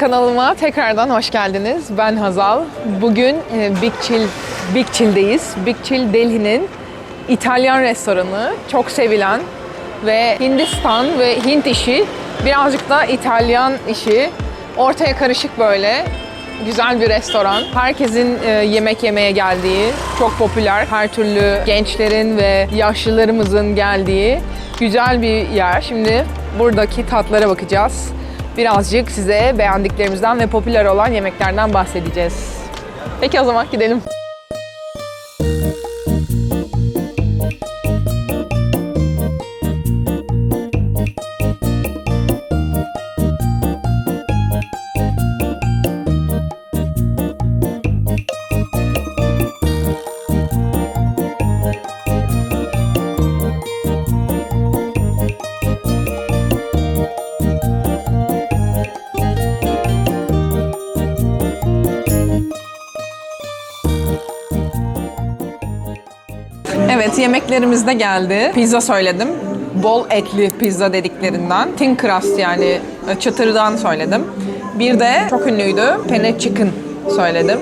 Kanalıma tekrardan hoş geldiniz. Ben Hazal. Bugün e, Big Chill, Big Chill'deyiz. Big Chill Delhi'nin İtalyan restoranı. Çok sevilen ve Hindistan ve Hint işi birazcık da İtalyan işi. Ortaya karışık böyle güzel bir restoran. Herkesin e, yemek yemeye geldiği, çok popüler, her türlü gençlerin ve yaşlılarımızın geldiği güzel bir yer. Şimdi buradaki tatlara bakacağız. Birazcık size beğendiklerimizden ve popüler olan yemeklerden bahsedeceğiz. Peki o zaman gidelim. Evet yemeklerimiz de geldi. Pizza söyledim. Bol etli pizza dediklerinden. Thin crust yani e, çıtırdan söyledim. Bir de çok ünlüydü. Penne chicken söyledim.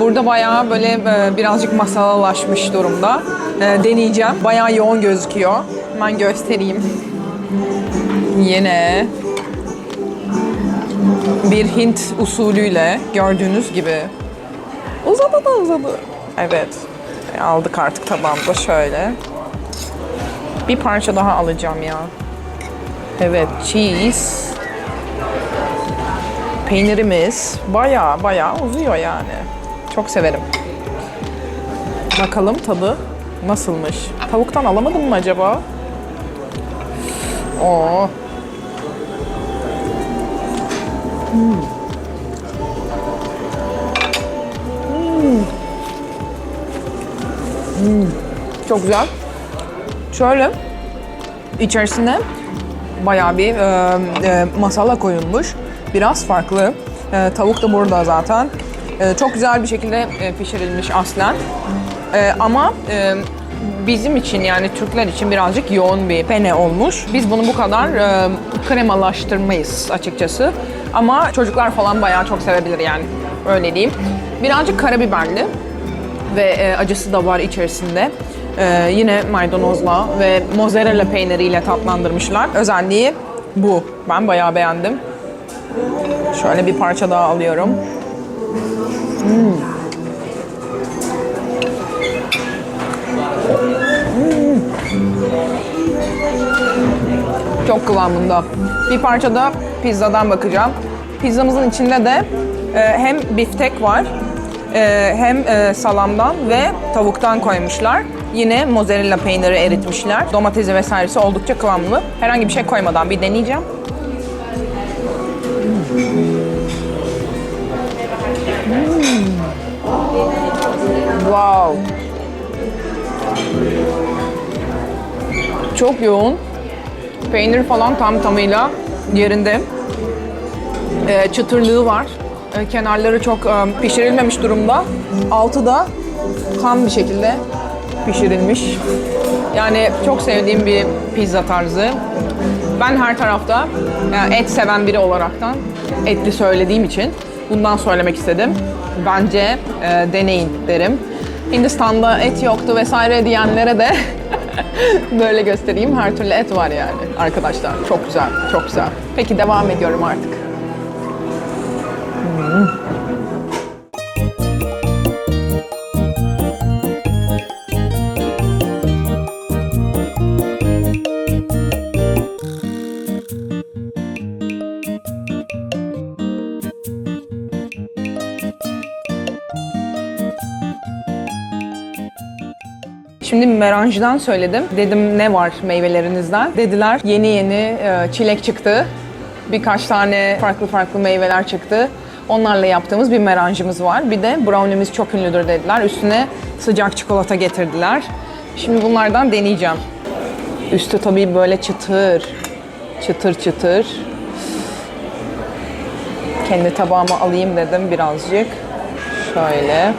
Burada bayağı böyle e, birazcık masalalaşmış durumda. E, Deneyeceğim. Bayağı yoğun gözüküyor. Hemen göstereyim. Yine bir Hint usulüyle gördüğünüz gibi uzadı da uzadı. Evet. Aldık artık tabağımıza şöyle. Bir parça daha alacağım ya. Evet, cheese. Peynirimiz baya baya uzuyor yani. Çok severim. Bakalım tadı nasılmış. Tavuktan alamadım mı acaba? Oo. Çok güzel. Şöyle içerisine bayağı bir e, e, masala koyulmuş. Biraz farklı. E, tavuk da burada zaten. E, çok güzel bir şekilde e, pişirilmiş aslen. E, ama e, bizim için yani Türkler için birazcık yoğun bir penne olmuş. Biz bunu bu kadar e, kremalaştırmayız açıkçası. Ama çocuklar falan bayağı çok sevebilir yani. Öyle diyeyim. Birazcık karabiberli ve e, acısı da var içerisinde. E, yine maydanozla ve mozzarella peyniriyle tatlandırmışlar. Özelliği bu. Ben bayağı beğendim. Şöyle bir parça daha alıyorum. Hmm. Hmm. Çok kıvamında. Bir parça da pizzadan bakacağım. Pizzamızın içinde de e, hem biftek var e, hem e, salamdan ve tavuktan koymuşlar. Yine mozzarella peyniri eritmişler. Domatesi vesairesi oldukça kıvamlı. Herhangi bir şey koymadan bir deneyeceğim. Hmm. Wow. Çok yoğun. Peynir falan tam tamıyla yerinde. E, çıtırlığı var. E, kenarları çok e, pişirilmemiş durumda. Altı da tam bir şekilde pişirilmiş. Yani çok sevdiğim bir pizza tarzı. Ben her tarafta e, et seven biri olaraktan etli söylediğim için bundan söylemek istedim. Bence e, deneyin derim. Hindistan'da et yoktu vesaire diyenlere de böyle göstereyim. Her türlü et var yani arkadaşlar. Çok güzel, çok güzel. Peki devam ediyorum artık. Şimdi meranjdan söyledim. Dedim ne var meyvelerinizden? Dediler yeni yeni e, çilek çıktı. Birkaç tane farklı farklı meyveler çıktı. Onlarla yaptığımız bir meranjımız var. Bir de brownie'miz çok ünlüdür dediler. Üstüne sıcak çikolata getirdiler. Şimdi bunlardan deneyeceğim. Üstü tabii böyle çıtır. Çıtır çıtır. Kendi tabağıma alayım dedim birazcık. Şöyle.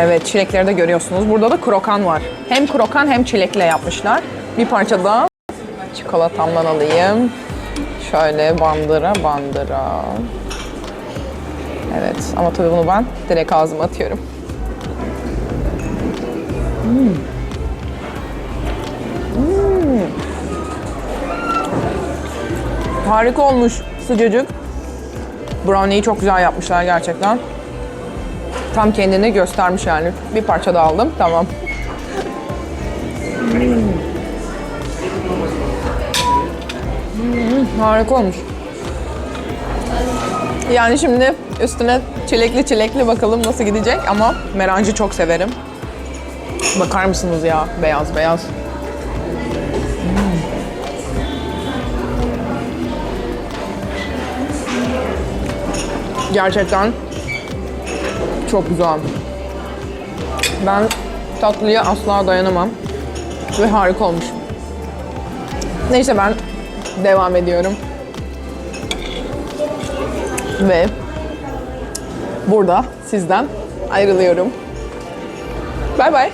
Evet çilekleri de görüyorsunuz. Burada da krokan var. Hem krokan hem çilekle yapmışlar. Bir parça da çikolatamdan alayım. Şöyle bandıra bandıra. Evet ama tabii bunu ben direkt ağzıma atıyorum. Hmm. Hmm. Harika olmuş sıcacık. Brownie'yi çok güzel yapmışlar gerçekten. Tam kendini göstermiş yani. Bir parça da aldım. Tamam. Hmm, harika olmuş. Yani şimdi üstüne çilekli çilekli bakalım nasıl gidecek ama merancı çok severim. Bakar mısınız ya beyaz beyaz. Hmm. Gerçekten çok güzel. Ben tatlıya asla dayanamam. Ve harika olmuş. Neyse ben devam ediyorum. Ve burada sizden ayrılıyorum. Bay bay.